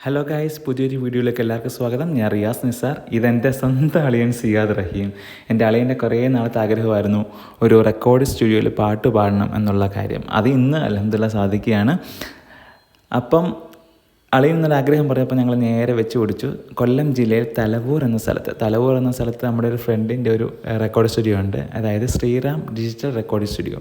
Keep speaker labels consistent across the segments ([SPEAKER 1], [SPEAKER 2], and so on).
[SPEAKER 1] Hello guys പുതിയൊരു വീഡിയോയിലേക്ക് എല്ലാവർക്കും സ്വാഗതം. ഞാൻ റിയാസ് നിസാർ. ഇതെന്റെ സ്വന്തം അളിയൻ സിയാദ് റഹീം. എന്റെ അളിയന്റെ കുറേ നാളത്തെ ആഗ്രഹമായിരുന്നു ഒരു റെക്കോർഡ് സ്റ്റുഡിയോയിൽ പാട്ട് പാടണം എന്നുള്ള കാര്യം. അത് ഇന്ന് അലഹദില്ല സാധിക്കുകയാണ്. അപ്പം അളിയൻ എന്നൊരു ആഗ്രഹം പറഞ്ഞപ്പോൾ ഞങ്ങൾ നേരെ വെച്ച് പിടിച്ചു. കൊല്ലം ജില്ലയിൽ തലവൂർ എന്ന സ്ഥലത്ത്. തലവൂർ എന്ന സ്ഥലത്ത് നമ്മുടെ ഒരു ഫ്രണ്ടിന്റെ ഒരു റെക്കോർഡ് സ്റ്റുഡിയോ ഉണ്ട്. അതായത് Sreeram digital record studio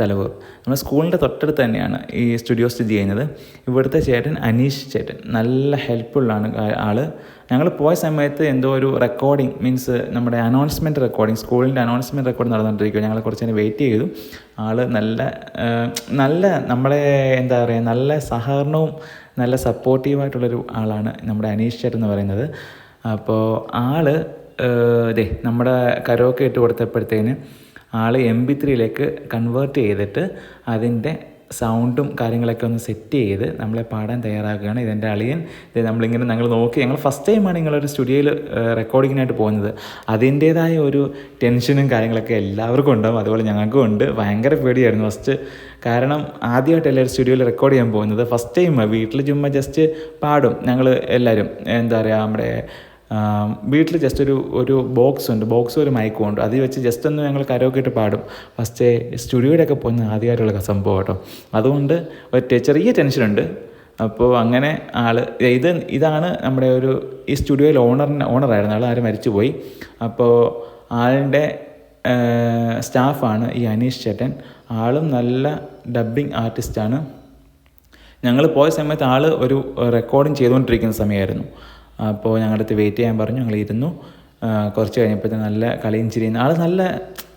[SPEAKER 1] Thalavoor നമ്മുടെ സ്കൂളിന്റെ തൊട്ടടുത്ത് തന്നെയാണ് ഈ സ്റ്റുഡിയോ സ്ഥിതി ചെയ്യുന്നത്. ഇവിടുത്തെ ചേട്ടൻ അനീഷ് ചേട്ടൻ. നല്ല ഹെൽപ്ഫുള്ളാണ് ആൾ ഞങ്ങൾ പോയ സമയത്ത് എന്തോ ഒരു റെക്കോർഡിംഗ് മീൻസ് നമ്മുടെ അനൗൺസ്മെന്റ് റെക്കോർഡിംഗ് സ്കൂളിന്റെ അനൗൺസ്മെന്റ് റെക്കോർഡ് നടന്നുകൊണ്ടിരിക്കുക ഞങ്ങൾ കുറച്ച് നേരം വെയിറ്റ് ചെയ്തു. ആൾ നല്ല നല്ല നമ്മളെ എന്താ പറയുക നല്ല സഹകരണവും നല്ല സപ്പോർട്ടീവായിട്ടുള്ളൊരു ആളാണ് നമ്മുടെ അനീഷ് ചേട്ടൻ എന്ന് പറയുന്നത്. അപ്പോൾ ആൾ ഇതേ നമ്മുടെ കരോക്കെ ഇട്ട് കൊടുത്തപ്പോഴത്തേന് ആൾ എം ബി ത്രീയിലേക്ക് കൺവേർട്ട് ചെയ്തിട്ട് അതിന്റെ സൗണ്ടും കാര്യങ്ങളൊക്കെ ഒന്ന് സെറ്റ് ചെയ്ത് നമ്മളെ പാടാൻ തയ്യാറാക്കുകയാണ്. ഇതെന്റെ അളിയൻ. ഇത് നമ്മളിങ്ങനെ ഞങ്ങൾ നോക്കി. ഞങ്ങൾ ഫസ്റ്റ് ടൈമാണ് നിങ്ങളൊരു സ്റ്റുഡിയോയിൽ റെക്കോർഡിങ്ങിനായിട്ട് പോകുന്നത്. അതിന്റേതായ ഒരു ടെൻഷനും കാര്യങ്ങളൊക്കെ എല്ലാവർക്കും ഉണ്ടാവും. അതുപോലെ ഞങ്ങൾക്കും ഉണ്ട്. ഭയങ്കര പേടിയായിരുന്നു. ഫസ്റ്റ് കാരണം ആദ്യമായിട്ടല്ലേ ഒരു സ്റ്റുഡിയോയിൽ റെക്കോർഡ് ചെയ്യാൻ പോകുന്നത് ഫസ്റ്റ് ടൈം വീട്ടിൽ ചുമ്മാ ജസ്റ്റ് പാടും. ഞങ്ങൾ എല്ലാവരും എന്താ പറയുക നമ്മുടെ വീട്ടിൽ ജസ്റ്റ് ഒരു ഒരു ബോക്സ് ഉണ്ട്. ബോക്സും ഒരു മൈക്കും ഉണ്ട്. അതിൽ വെച്ച് ജസ്റ്റ് ഒന്ന് ഞങ്ങൾ കരോക്കെ ഇട്ട് പാടും. ഫസ്റ്റ് സ്റ്റുഡിയോയിലൊക്കെ പോകുന്ന ആദ്യമായിട്ടുള്ള സംഭവം കേട്ടോ. അതുകൊണ്ട് ഒരു ചെറിയ ടെൻഷനുണ്ട് അപ്പോൾ അങ്ങനെ ആൾ ഇത് ഇതാണ് നമ്മുടെ ഒരു ഈ സ്റ്റുഡിയോയിൽ ഓണറിന് ഓണറായിരുന്നു ആൾ ആരും മരിച്ചുപോയി അപ്പോൾ ആളിന്റെ സ്റ്റാഫാണ് ഈ അനീഷ് ചേട്ടൻ. ആളും നല്ല ഡബ്ബിംഗ് ആർട്ടിസ്റ്റാണ് ഞങ്ങൾ പോയ സമയത്ത് ആൾ ഒരു റെക്കോർഡിങ് ചെയ്തുകൊണ്ടിരിക്കുന്ന സമയമായിരുന്നു. അപ്പോൾ ഞങ്ങളുടെ അടുത്ത് വെയിറ്റ് ചെയ്യാൻ പറഞ്ഞു. ഞങ്ങൾ ഇരുന്നു കുറച്ച് കഴിഞ്ഞപ്പോഴത്തെ നല്ല കളിയും ചിരിയും. ആൾ നല്ല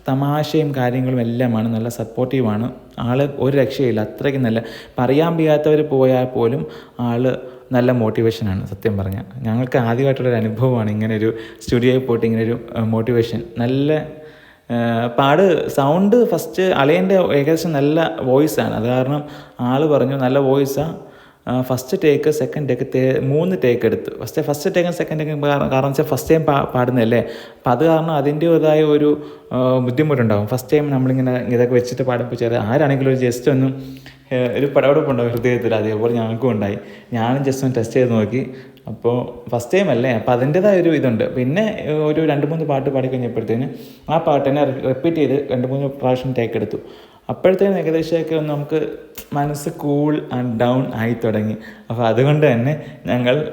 [SPEAKER 1] തമാശയും കാര്യങ്ങളും എല്ലാമാണ്. നല്ല സപ്പോർട്ടീവാണ് ആൾ ഒരു രക്ഷയില്ല അത്രയ്ക്ക് നല്ല പറയാൻ വയ്യാത്തവർ പോയാൽ പോലും ആൾ നല്ല മോട്ടിവേഷനാണ് സത്യം പറഞ്ഞാൽ ഞങ്ങൾക്ക് ആദ്യമായിട്ടുള്ളൊരു അനുഭവമാണ് ഇങ്ങനെ ഒരു സ്റ്റുഡിയോയിൽ പോയിട്ട് ഇങ്ങനെ ഒരു മോട്ടിവേഷൻ നല്ല പാട് സൗണ്ട് ഫസ്റ്റ് അളിയന്റെ ഏകദേശം നല്ല വോയിസാണ് അത് കാരണം ആൾ പറഞ്ഞു നല്ല വോയിസാണ് ഫസ്റ്റ് ടേക്ക് സെക്കൻഡ് ടേക്ക് മൂന്ന് ടേക്ക് എടുത്തു. ഫസ്റ്റ് ഫസ്റ്റ് ടേക്കും സെക്കൻഡ് ടേക്കും കാരണം വെച്ചാൽ ഫസ്റ്റ് ടൈം പാടുന്നതല്ലേ? അപ്പോൾ അത് കാരണം അതിന്റേതായ ഒരു ബുദ്ധിമുട്ടുണ്ടാകും ഫസ്റ്റ് ടൈം നമ്മളിങ്ങനെ ഇതൊക്കെ വെച്ചിട്ട് പാടുമ്പോൾ ചെറിയ ആരാണെങ്കിലും ഒരു ജസ്റ്റ് ഒന്നും ഒരു പടവെടുപ്പുണ്ടാവും ഹൃദയത്തിൽ. അതേപോലെ ഞങ്ങൾക്കും ഉണ്ടായി. ഞാനും ജസ്റ്റ് ഒന്ന് ടെസ്റ്റ് ചെയ്ത് നോക്കി. അപ്പോൾ ഫസ്റ്റ് ടൈം അല്ലേ? അപ്പോൾ അതിന്റെതായ ഒരു ഇതുണ്ട്. പിന്നെ ഒരു രണ്ട് മൂന്ന് പാട്ട് പാടി കഴിഞ്ഞപ്പോഴത്തേന് ആ പാട്ട് തന്നെ റിപ്പീറ്റ് ചെയ്ത് രണ്ട് മൂന്ന് പ്രാവശ്യം ടേക്ക് എടുത്തു. അപ്പോഴത്തേനും ഏകദേശമൊക്കെ ഒന്ന് നമുക്ക് മനസ്സ് കൂൾ ആൻഡ് ഡൗൺ ആയി തുടങ്ങി. അപ്പോൾ അതുകൊണ്ട് തന്നെ ഞങ്ങൾ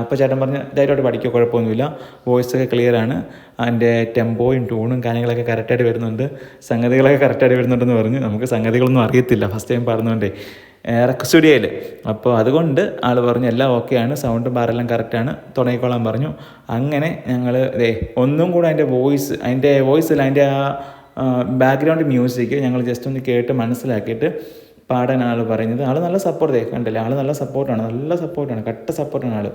[SPEAKER 1] അപ്പോൾ ചേട്ടൻ പറഞ്ഞ ധൈര്യമായിട്ട് പഠിക്കുക കുഴപ്പമൊന്നുമില്ല. വോയിസ് ഒക്കെ ക്ലിയർ ആണ്. അതിന്റെ ടെമ്പോയും ടൂണും കാര്യങ്ങളൊക്കെ കറക്റ്റായിട്ട് വരുന്നുണ്ട്. സംഗതികളൊക്കെ കറക്റ്റായിട്ട് വരുന്നുണ്ടെന്ന് പറഞ്ഞു നമുക്ക് സംഗതികളൊന്നും അറിയത്തില്ല. ഫസ്റ്റ് ടൈം പാടുന്നതുകൊണ്ടേ സ്റ്റുഡിയോയിൽ അപ്പോൾ അതുകൊണ്ട് ആൾ പറഞ്ഞു എല്ലാം ഓക്കെയാണ് സൗണ്ടും ബാറെല്ലാം കറക്റ്റാണ് തുടങ്ങിക്കോളാൻ പറഞ്ഞു. അങ്ങനെ ഞങ്ങൾ ഒന്നും കൂടെ അതിന്റെ വോയിസ് അതിന്റെ വോയിസിൽ അതിന്റെ ആ ബാക്ക്ഗ്രൗണ്ട് മ്യൂസിക് ഞങ്ങൾ ജസ്റ്റ് ഒന്ന് കേട്ട് മനസ്സിലാക്കിയിട്ട് പാടാൻ ആൾ പറയുന്നത്. ആൾ നല്ല സപ്പോർട്ട് കണ്ടില്ലേ? ആൾ നല്ല സപ്പോർട്ടാണ് നല്ല സപ്പോർട്ടാണ് കട്ട സപ്പോർട്ടാണ് ആൾ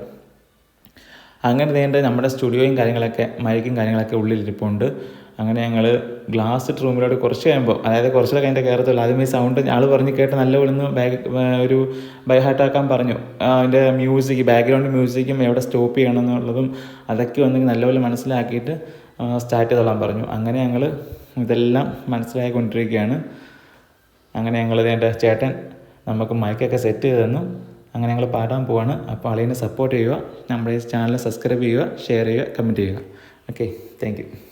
[SPEAKER 1] അങ്ങനെ നീണ്ട നമ്മുടെ സ്റ്റുഡിയോയും കാര്യങ്ങളൊക്കെ മൈക്കും കാര്യങ്ങളൊക്കെ ഉള്ളിലിരിപ്പുണ്ട്. അങ്ങനെ ഞങ്ങൾ ഗ്ലാസ് റൂമിലോട്ട് കുറച്ച് കഴിയുമ്പോൾ അതായത് കുറച്ചൊക്കെ അതിന്റെ കയറത്തുള്ളൂ. ആദ്യം ഈ സൗണ്ട് ആൾ പറഞ്ഞ് കേട്ട് നല്ല വിളിന്ന് ബാക്ക് ഒരു ബൈ ഹാർട്ടാക്കാൻ പറഞ്ഞു. അതിന്റെ മ്യൂസിക് ബാക്ക്ഗ്രൗണ്ട് മ്യൂസിക്കും എവിടെ സ്റ്റോപ്പ് ചെയ്യണം എന്നുള്ളതും അതൊക്കെ ഒന്നെങ്കിൽ നല്ലപോലെ മനസ്സിലാക്കിയിട്ട് സ്റ്റാർട്ട് ചെയ്തോളാൻ പറഞ്ഞു. അങ്ങനെ ഞങ്ങൾ ഇതെല്ലാം മനസ്സിലായിക്കൊണ്ടിരിക്കുകയാണ് അങ്ങനെ ഞങ്ങൾ എന്റെ ചേട്ടൻ നമുക്ക് മൈക്കൊക്കെ സെറ്റ് ചെയ്ത് തന്നു. അങ്ങനെ ഞങ്ങൾ പാടാൻ പോവാണ്. അപ്പോൾ അളിയനെ സപ്പോർട്ട് ചെയ്യുക. നമ്മുടെ ഈ ചാനൽ സബ്സ്ക്രൈബ് ചെയ്യുക ഷെയർ ചെയ്യുക കമന്റ് ചെയ്യുക. Okay thank